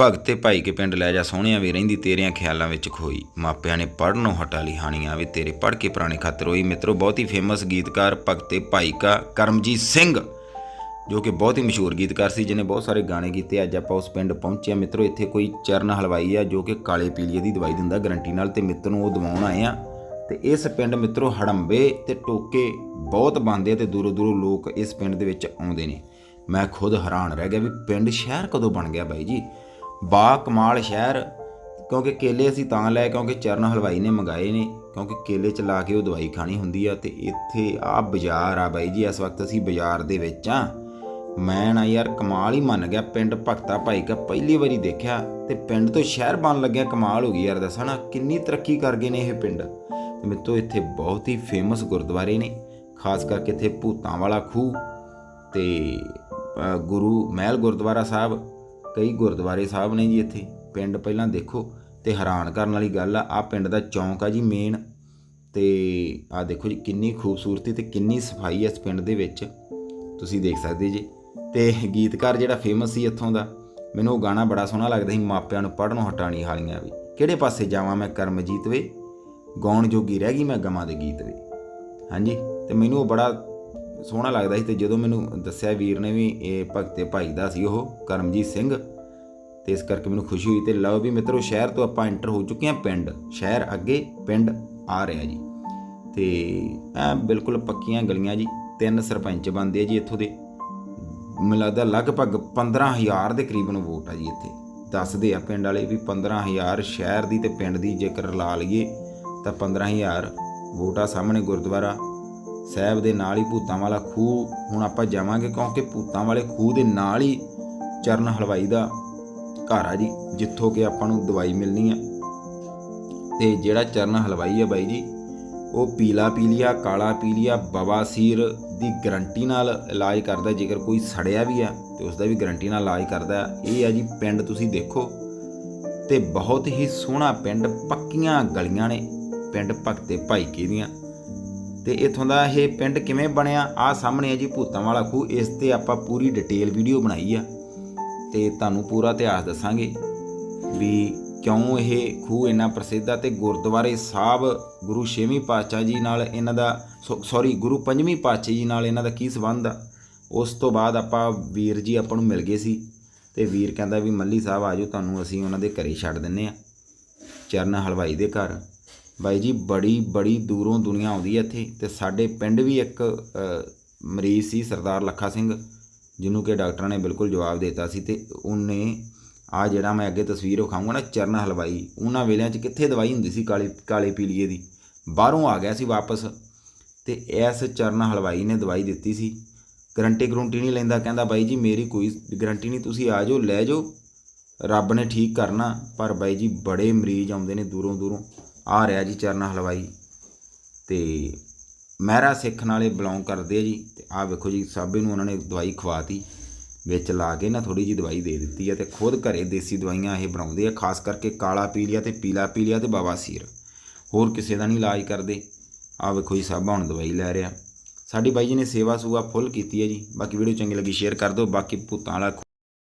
ਭਗਤ ਤੇ ਭਾਈ ਕੇ ਪਿੰਡ ਲੈ ਜਾ ਸੋਹਣਿਆ ਵੀ ਰਹਿੰਦੀ ਤੇਰਿਆਂ ਖਿਆਲਾਂ ਵਿੱਚ ਖੋਈ। ਮਾਪਿਆਂ ਨੇ ਪੜਨੋਂ ਹਟਾ ਲਈ ਹਾਨੀਆਂ ਵੀ ਤੇਰੇ ਪੜ ਕੇ ਪੁਰਾਣੇ ਖਾਤਰ ਹੋਈ। ਮਿੱਤਰੋ, ਬਹੁਤ ਹੀ ਫੇਮਸ ਗੀਤਕਾਰ, ਭਗਤ ਤੇ ਭਾਈ ਕਾ ਕਰਮਜੀਤ ਸਿੰਘ, ਜੋ ਕਿ ਬਹੁਤ ਹੀ ਮਸ਼ਹੂਰ ਗੀਤਕਾਰ ਸੀ ਜਿਨੇ ਬਹੁਤ ਸਾਰੇ ਗਾਣੇ ਕੀਤੇ। ਅੱਜ ਆਪਾਂ ਉਸ ਪਿੰਡ ਪਹੁੰਚੇ ਆ ਮਿੱਤਰੋ, ਇੱਥੇ ਕੋਈ ਚਰਨ ਹਲਵਾਈ ਆ, ਜੋ ਕਿ ਕਾਲੇ ਪੀਲੀਏ ਦੀ ਦਵਾਈ ਦਿੰਦਾ ਗਰੰਟੀ ਨਾਲ ਤੇ ਮਿੱਤਰ ਨੂੰ ਉਹ ਦਵਾਉਣ ਆਏ ਆ। ਤੇ ਇਸ ਪਿੰਡ ਮਿੱਤਰੋ, ਹੜੰਬੇ ਤੇ ਟੋਕੇ ਬਹੁਤ ਬੰਦੇ ਆ ਤੇ ਦੂਰੋਂ ਦੂਰੋਂ ਲੋਕ ਇਸ ਪਿੰਡ ਦੇ ਵਿੱਚ ਆਉਂਦੇ ਨੇ। ਮੈਂ ਖੁਦ ਹੈਰਾਨ ਰਹਿ ਗਿਆ ਵੀ ਪਿੰਡ ਸ਼ਹਿਰ ਕਦੋਂ ਬਣ ਗਿਆ ਬਾਈ ਜੀ? ਬਾ ਕਮਾਲ ਸ਼ਹਿਰ, ਕਿਉਂਕਿ ਕੇਲੇ ਅਸੀਂ ਤਾਂ ਲੈ ਕਿਉਂਕਿ ਚਰਨ ਹਲਵਾਈ ਨੇ ਮੰਗਾਏ ਨੇ, ਕਿਉਂਕਿ ਕੇਲੇ ਚ ਲਾ ਕੇ ਉਹ ਦਵਾਈ ਖਾਣੀ ਹੁੰਦੀ ਆ, ਤੇ ਇੱਥੇ ਆ ਬਾਜ਼ਾਰ ਆ ਬਾਈ ਜੀ, ਇਸ ਵਕਤ ਅਸੀਂ ਬਾਜ਼ਾਰ ਦੇ ਵਿੱਚ ਆ। ਮੈਂ ਨਾ ਯਾਰ ਕਮਾਲ ਹੀ ਮੰਨ ਗਿਆ, ਪਿੰਡ ਭਗਤਾ ਭਾਈ ਕਾ ਪਹਿਲੀ ਵਾਰੀ ਦੇਖਿਆ, ਤੇ ਪਿੰਡ ਤੋਂ ਸ਼ਹਿਰ ਬਣ ਲੱਗਿਆ, ਕਮਾਲ ਹੋ ਗਈ ਯਾਰ ਦੱਸਣਾ ਕਿੰਨੀ ਤਰੱਕੀ ਕਰ ਗਏ ਨੇ ਇਹ ਪਿੰਡ। ਤੇ ਮੇਤੋਂ ਇੱਥੇ ਬਹੁਤ ਹੀ ਫੇਮਸ ਗੁਰਦੁਆਰੇ ਨੇ, ਖਾਸ ਕਰਕੇ ਇੱਥੇ ਭੂਤਾਂ ਵਾਲਾ ਖੂਹ, ਤੇ ਗੁਰੂ ਮਹਿਲ ਗੁਰਦੁਆਰਾ ਸਾਹਿਬ ਕਈ ਗੁਰਦੁਆਰੇ ਸਾਹਿਬ ਨੇ ਜੀ ਇੱਥੇ, ਪਿੰਡ ਪਹਿਲਾਂ ਦੇਖੋ ਤੇ ਹੈਰਾਨ ਕਰਨ ਵਾਲੀ ਗੱਲ ਆ ਆ ਪਿੰਡ ਦਾ ਚੌਂਕ ਆ ਜੀ ਮੇਨ ਤੇ ਆ ਦੇਖੋ ਜੀ ਕਿੰਨੀ ਖੂਬਸੂਰਤੀ ਤੇ ਕਿੰਨੀ ਸਫ਼ਾਈ ਹੈ ਇਸ ਪਿੰਡ ਦੇ ਵਿੱਚ, ਤੁਸੀਂ ਦੇਖ ਸਕਦੇ ਜੀ। ਤੇ ਗੀਤਕਾਰ ਜਿਹੜਾ ਫੇਮਸ ਸੀ ਇੱਥੋਂ ਦਾ, ਮੈਨੂੰ ਉਹ ਗਾਣਾ ਬੜਾ ਸੋਹਣਾ ਲੱਗਦਾ ਸੀ, ਮਾਪਿਆਂ ਨੂੰ ਪੜਨੋਂ ਹਟਾਣੀ ਹਾਲੀਆਂ ਵੀ। ਕਿਹੜੇ ਪਾਸੇ ਜਾਵਾਂ ਮੈਂ ਕਰਮਜੀਤ ਵੇ? ਗਾਉਣ ਜੋਗੀ ਰਹਿ ਗਈ ਮੈਂ ਗਮਾਂ ਦੇ ਗੀਤ ਵੇ। ਹਾਂਜੀ, ਤੇ ਮੈਨੂੰ ਉਹ ਬੜਾ ਸੋਹਣਾ ਲੱਗਦਾ ਸੀ ਤੇ ਜਦੋਂ ਮੈਨੂੰ ਦੱਸਿਆ ਵੀਰ ਨੇ ਵੀ ਇਹ ਭਗਤੇ ਭਾਈ ਦਾ ਸੀ ਉਹ, ਕਰਮਜੀਤ ਸਿੰਘ, ਤੇ ਇਸ ਕਰਕੇ ਮੈਨੂੰ ਖੁਸ਼ੀ ਹੋਈ ਤੇ ਲਓ ਵੀ ਮਿੱਤਰੋ ਸ਼ਹਿਰ ਤੋਂ ਆਪਾਂ ਐਂਟਰ ਹੋ ਚੁੱਕੇ ਹਾਂ ਪਿੰਡ, ਸ਼ਹਿਰ ਅੱਗੇ ਪਿੰਡ ਆ ਰਿਹਾ ਜੀ। ਤੇ ਐ ਬਿਲਕੁਲ ਪੱਕੀਆਂ ਗਲੀਆਂ ਜੀ, ਤਿੰਨ ਸਰਪੰਚ ਬੰਦੇ ਆ ਜੀ ਇੱਥੋਂ ਦੇ। ਮੈਨੂੰ ਲੱਗਦਾ ਲਗਭਗ 15000 ਦੇ ਕਰੀਬਨ ਵੋਟ ਆ ਜੀ ਇੱਥੇ। ਦੱਸਦੇ ਆ ਪਿੰਡ ਵਾਲੇ ਵੀ 15000 ਸ਼ਹਿਰ ਦੀ ਤੇ ਪਿੰਡ ਦੀ ਜੇਕਰ ਲਾ ਲਈਏ ਤਾਂ 15000 ਵੋਟ ਆ ਸਾਹਮਣੇ ਗੁਰਦੁਆਰਾ ਸਾਹਿਬ ਦੇ ਨਾਲ ਹੀ ਭੂਤਾਂ ਵਾਲਾ ਖੂਹ, ਹੁਣ ਆਪਾਂ ਜਾਵਾਂਗੇ ਕਿਉਂਕਿ ਭੂਤਾਂ ਵਾਲੇ ਖੂਹ ਦੇ ਨਾਲ ਹੀ ਚਰਨ ਹਲਵਾਈ ਦਾ ਘਰ ਆ ਜੀ, ਜਿੱਥੋਂ ਕਿ ਆਪਾਂ ਨੂੰ ਦਵਾਈ ਮਿਲਣੀ ਆ। ਤੇ ਜਿਹੜਾ ਚਰਨ ਹਲਵਾਈ ਆ ਬਾਈ ਜੀ, ਉਹ ਪੀਲਾ ਪੀਲੀਆ, ਕਾਲਾ ਪੀਲੀਆ ਬਵਾਸੀਰ ਦੀ ਗਰੰਟੀ ਨਾਲ ਇਲਾਜ ਕਰਦਾ, ਜੇਕਰ ਕੋਈ ਸੜਿਆ ਵੀ ਆ ਤੇ ਉਸ ਦਾ ਵੀ ਗਰੰਟੀ ਨਾਲ ਇਲਾਜ ਕਰਦਾ। ਇਹ ਆ ਜੀ ਪਿੰਡ ਤੁਸੀਂ ਦੇਖੋ, ਤੇ ਬਹੁਤ ਹੀ ਸੋਹਣਾ ਪਿੰਡ, ਪੱਕੀਆਂ ਗਲੀਆਂ ਨੇ, ਪਿੰਡ ਭਗਤੇ ਭਾਈਕੇ ਦੀਆਂ। ਤੇ ਇਥੋਂ ਦਾ ਇਹ ਪਿੰਡ ਕਿਵੇਂ ਬਣਿਆ? ਆ ਸਾਹਮਣੇ ਹੈ ਜੀ ਭੂਤਾਂ ਵਾਲਾ ਖੂਹ। ਇਸ ਤੇ ਆਪਾਂ ਪੂਰੀ ਡਿਟੇਲ ਵੀਡੀਓ ਬਣਾਈ ਆ। ਤੇ ਤੁਹਾਨੂੰ ਪੂਰਾ ਇਤਿਹਾਸ ਦੱਸਾਂਗੇ ਵੀ ਕਿਉਂ ਇਹ ਖੂਹ ਇੰਨਾ ਪ੍ਰਸਿੱਧ ਆ ਤੇ ਗੁਰਦੁਆਰੇ ਸਾਹਿਬ ਗੁਰੂ ਛੇਵੀਂ ਪਾਤਸ਼ਾਹ ਜੀ ਨਾਲ ਇਹਨਾਂ ਦਾ ਸੌਰੀ ਗੁਰੂ ਪੰਜਵੀਂ ਪਾਤਸ਼ਾਹ ਜੀ ਨਾਲ ਇਹਨਾਂ ਦਾ ਕੀ ਸੰਬੰਧ ਆ? ਉਸ ਤੋਂ ਬਾਅਦ ਆਪਾਂ ਵੀਰ ਜੀ ਆਪਾਂ ਨੂੰ ਮਿਲ ਗਏ ਸੀ। ਤੇ ਵੀਰ ਕਹਿੰਦਾ ਵੀ ਮੱਲੀ ਸਾਹਿਬ ਆਜੋ ਤੁਹਾਨੂੰ ਅਸੀਂ ਉਹਨਾਂ ਦੇ ਘਰੇ ਛੱਡ ਦਿੰਨੇ ਆ। ਚਰਨ ਹਲਵਾਈ ਦੇ ਘਰ। ਬਾਈ ਜੀ, ਬੜੀ ਬੜੀ ਦੂਰੋਂ ਦੁਨੀਆ ਆਉਂਦੀ ਹੈ ਇੱਥੇ ਤੇ ਸਾਡੇ ਪਿੰਡ ਵੀ ਇੱਕ ਮਰੀਜ਼ ਸੀ ਸਰਦਾਰ ਲੱਖਾ ਸਿੰਘ, ਜਿਹਨੂੰ ਕਿ ਡਾਕਟਰਾਂ ਨੇ ਬਿਲਕੁਲ ਜਵਾਬ ਦਿੱਤਾ ਸੀ ਤੇ ਉਹਨੇ ਆ ਜਿਹੜਾ ਮੈਂ ਅੱਗੇ ਤਸਵੀਰ ਵਿਖਾਊਂਗਾ ਨਾ, ਚਰਨ ਹਲਵਾਈ, ਉਹਨਾਂ ਵੇਲਿਆਂ 'ਚ ਕਿੱਥੇ ਦਵਾਈ ਹੁੰਦੀ ਸੀ ਕਾਲੀ, ਕਾਲੇ ਪੀਲੀਏ ਦੀ? ਬਾਹਰੋਂ ਆ ਗਿਆ ਸੀ ਵਾਪਸ ਤੇ ਇਸ ਚਰਨ ਹਲਵਾਈ ਨੇ ਦਵਾਈ ਦਿੱਤੀ ਸੀ। ਗਰੰਟੀ ਗਰੰਟੀ ਨਹੀਂ ਲੈਂਦਾ, ਕਹਿੰਦਾ, ਬਾਈ ਜੀ, ਮੇਰੀ ਕੋਈ ਗਰੰਟੀ ਨਹੀਂ, ਤੁਸੀਂ ਆ ਜਾਓ, ਲੈ ਜਾਓ। ਰੱਬ ਨੇ ਠੀਕ ਕਰਨਾ, ਪਰ ਬਾਈ ਜੀ, ਬੜੇ ਮਰੀਜ਼ ਆਉਂਦੇ ਨੇ ਦੂਰੋਂ ਦੂਰੋਂ ਆ ਰਿਹਾ ਜੀ ਚਰਨ ਹਲਵਾਈ। ਤੇ ਮਹਿਰਾ ਸਿੱਖ ਨਾਲੇ ਬਿਲੋਂਗ ਕਰਦੇ ਆ ਜੀ। ਤੇ ਆਹ ਵੇਖੋ ਜੀ ਸਾਬੇ ਨੂੰ ਉਹਨਾਂ ਨੇ ਦਵਾਈ ਖਵਾਤੀ। ਵਿੱਚ ਲਾ ਕੇ ਨਾ ਥੋੜੀ ਜੀ ਦਵਾਈ ਦੇ ਦਿੱਤੀ ਹੈ ਤੇ ਖੁਦ ਘਰੇ ਦੇਸੀ ਦਵਾਈਆਂ ਇਹ ਬਣਾਉਂਦੇ ਆ, ਖਾਸ ਕਰਕੇ ਕਾਲਾ ਪੀਲੀਆ ਤੇ ਪੀਲਾ ਪੀਲੀਆ ਤੇ ਬਵਾਸੀਰ ਹੋਰ ਕਿਸੇ ਦਾ ਨਹੀਂ ਇਲਾਜ ਕਰਦੇ। ਆਹ ਵੇਖੋ ਜੀ ਸਾਬਾ ਹੁਣ ਦਵਾਈ ਲੈ ਰਿਹਾ। ਸਾਡੀ ਬਾਈ ਜੀ ਨੇ ਸੇਵਾ ਸੂਆ ਫੁੱਲ ਕੀਤੀ ਹੈ ਜੀ। ਬਾਕੀ ਵੀਡੀਓ ਚੰਗੀ ਲੱਗੀ, ਸ਼ੇਅਰ ਕਰ ਦਿਓ। ਬਾਕੀ ਭੂਤਾਂ ਵਾਲਾ